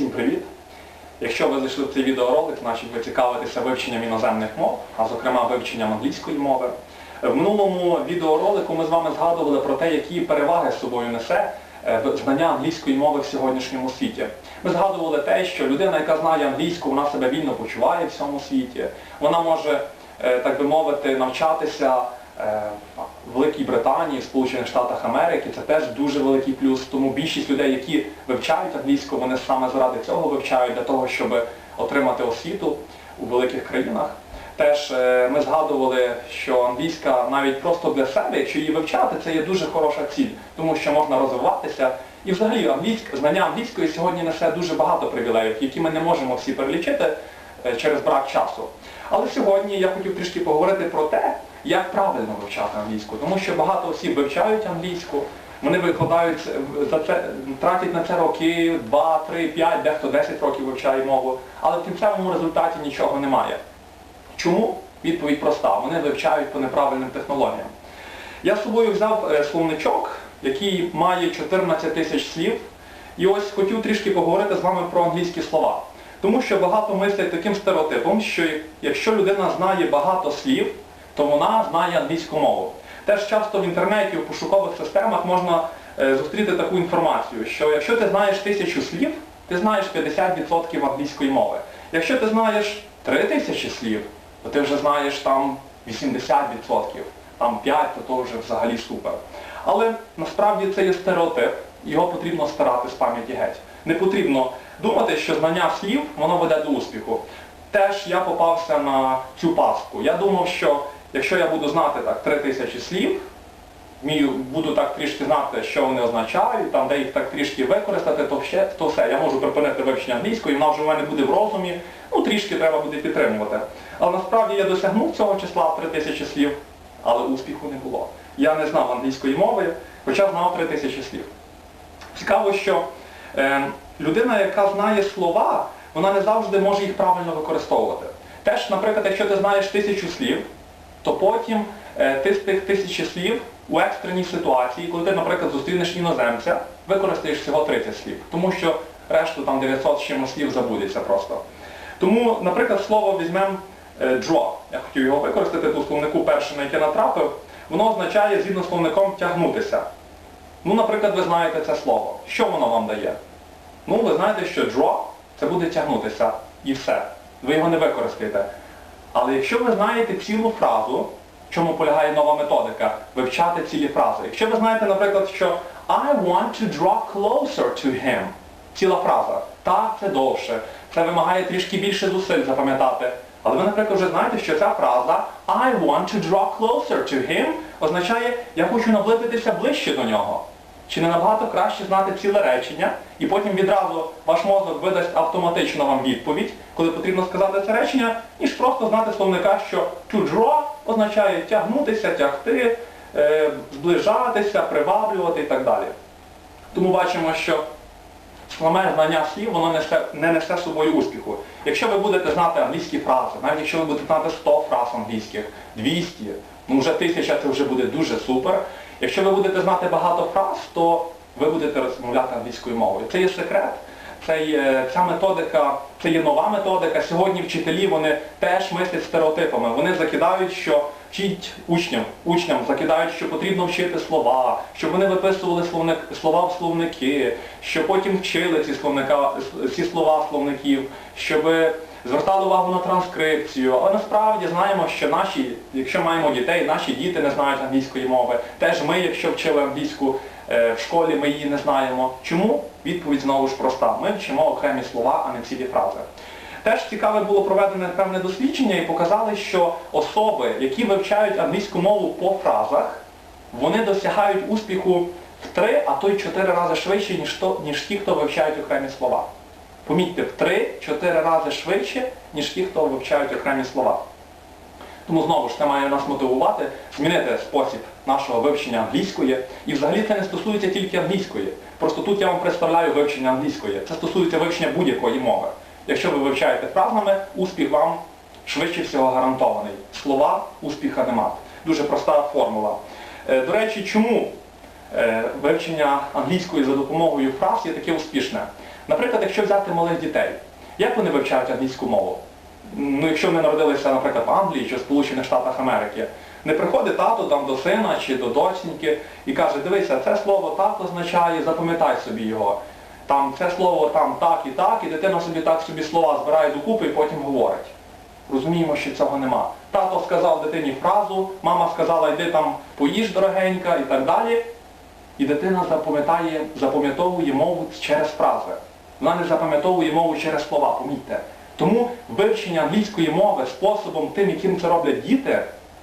Всім привіт! Якщо ви зайшли в цей відеоролик, значить ви цікавитеся вивченням іноземних мов, а зокрема вивченням англійської мови. В минулому відеоролику ми з вами згадували про те, які переваги з собою несе е, знання англійської мови в сьогоднішньому світі. Ми згадували те, що людина, яка знає англійську, вона себе вільно почуває в цьому світі. Вона може, е, так би мовити, навчатися е, Великій Британії, Сполучених Штатах Америки. Це теж дуже великий плюс. Тому більшість людей, які вивчають англійську, вони саме заради цього вивчають, для того, щоб отримати освіту у великих країнах. Теж е, ми згадували, що англійська навіть просто для себе, якщо її вивчати, це є дуже хороша ціль, тому що можна розвиватися. І взагалі англійськ, знання англійської сьогодні несе дуже багато привілеїв, які ми не можемо всі перелічити е, через брак часу. Але сьогодні я хотів трішки поговорити про те, як правильно вивчати англійську, тому що багато осіб вивчають англійську, вони викладають за це, тратять на це роки, 2, 3, 5, дехто 10 років вивчає мову, але в кінцевому результаті нічого немає. Чому? Відповідь проста. Вони вивчають по неправильним технологіям. Я з собою взяв е, словничок, який має 14 тисяч слів. І ось хотів трішки поговорити з вами про англійські слова. Тому що багато мислять таким стереотипом, що якщо людина знає багато слів, то вона знає англійську мову. Теж часто в інтернеті, у пошукових системах можна е, зустріти таку інформацію, що якщо ти знаєш тисячу слів, ти знаєш 50% англійської мови. Якщо ти знаєш 3000 слів, то ти вже знаєш там 80%, там 5%, то, то вже взагалі супер. Але насправді це є стереотип, його потрібно старати з пам'яті геть. Не потрібно думати, що знання слів, воно веде до успіху. Теж я попався на цю пастку. Я думав, що якщо я буду знати так 3000 слів, вмію, буду так трішки знати, що вони означають, там, де їх так трішки використати, то, ще, то все, я можу припинити вивчення англійської, вона вже в мене буде в розумі, ну трішки треба буде підтримувати. Але насправді я досягнув цього числа 3000 слів, але успіху не було. Я не знав англійської мови, хоча знав 3000 слів. Цікаво, що е, людина, яка знає слова, вона не завжди може їх правильно використовувати. Теж, наприклад, якщо ти знаєш тисячу слів, то потім е, ти з тих тисячі слів у екстреній ситуації, коли ти, наприклад, зустрінеш іноземця, використаєш всього 30 слів, тому що решту там 900 з чимось слів забудеться просто. Тому, наприклад, слово візьмемо е, draw. Я хотів його використати тут словнику перше, на яке натрапив. Воно означає згідно з словником тягнутися. Ну, наприклад, ви знаєте це слово. Що воно вам дає? Ну, ви знаєте, що draw це буде тягнутися і все. Ви його не використаєте. Але якщо ви знаєте цілу фразу, в чому полягає нова методика, вивчати цілі фрази. Якщо ви знаєте, наприклад, що I want to draw closer to him. Ціла фраза. Так, це довше. Це вимагає трішки більше зусиль запам'ятати. Але ви, наприклад, вже знаєте, що ця фраза I want to draw closer to him означає я хочу наблизитися ближче до нього. Чи не набагато краще знати ціле речення, і потім відразу ваш мозок видасть автоматично вам відповідь, коли потрібно сказати це речення, ніж просто знати словника, що to draw означає тягнутися, тягти, е, зближатися, приваблювати і так далі. Тому бачимо, що саме знання слів, воно несе, не несе з собою успіху. Якщо ви будете знати англійські фрази, навіть якщо ви будете знати 100 фраз англійських, 200, ну вже тисяча це вже буде дуже супер. Якщо ви будете знати багато фраз, то ви будете розмовляти англійською мовою. Це є секрет. Це є, ця методика, це є нова методика. Сьогодні вчителі вони теж мислять стереотипами. Вони закидають, що вчить учням, учням закидають, що потрібно вчити слова, щоб вони виписували словник, слова в словники, що потім вчили ці, словника, ці слова словників, щоб звертали увагу на транскрипцію. Але насправді знаємо, що наші, якщо маємо дітей, наші діти не знають англійської мови. Теж ми, якщо вчили англійську е, в школі, ми її не знаємо. Чому? Відповідь знову ж проста. Ми вчимо окремі слова, а не цілі фрази. Теж цікаве було проведене певне дослідження і показали, що особи, які вивчають англійську мову по фразах, вони досягають успіху в три, а то й чотири рази швидше, ніж, то, ніж ті, хто вивчають окремі слова. Помітьте, в три-чотири рази швидше, ніж ті, хто вивчають окремі слова. Тому знову ж це має нас мотивувати змінити спосіб нашого вивчення англійської. І взагалі це не стосується тільки англійської. Просто тут я вам представляю вивчення англійської. Це стосується вивчення будь-якої мови. Якщо ви вивчаєте фразами, успіх вам швидше всього гарантований. Слова успіха нема. Дуже проста формула. Е, До речі, чому е, вивчення англійської за допомогою фраз є таке успішне. Наприклад, якщо взяти малих дітей, як вони вивчають англійську мову? Ну, якщо вони народилися, наприклад, в Англії чи в Сполучених Штатах Америки, не приходить тато там до сина чи до доченьки і каже, дивися, це слово так означає, запам'ятай собі його. Там це слово там так і так, і дитина собі так собі слова збирає докупи і потім говорить. Розуміємо, що цього нема. Тато сказав дитині фразу, мама сказала, йди там поїж дорогенька і так далі. І дитина запам'ятовує мову через фрази. Вона не запам'ятовує мову через слова, помітьте. Тому вивчення англійської мови способом тим, яким це роблять діти,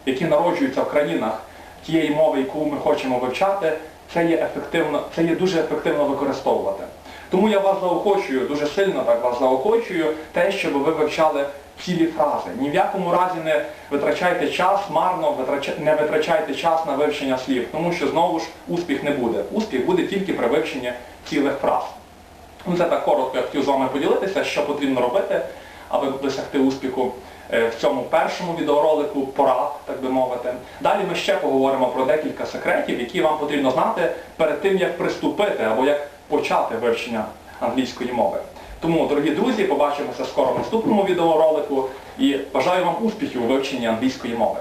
які народжуються в країнах тієї мови, яку ми хочемо вивчати, це є ефективно, це є дуже ефективно використовувати. Тому я вас заохочую, дуже сильно так вас заохочую, те, щоб ви вивчали цілі фрази. Ні в якому разі не витрачайте час, марно не витрачайте час на вивчення слів, тому що знову ж успіх не буде. Успіх буде тільки при вивченні цілих фраз. Ну, це так коротко я хотів з вами поділитися, що потрібно робити, аби досягти успіху е, в цьому першому відеоролику, порад, так би мовити. Далі ми ще поговоримо про декілька секретів, які вам потрібно знати перед тим, як приступити або як почати вивчення англійської мови. Тому, дорогі друзі, побачимося скоро в наступному відеоролику і бажаю вам успіхів у вивченні англійської мови.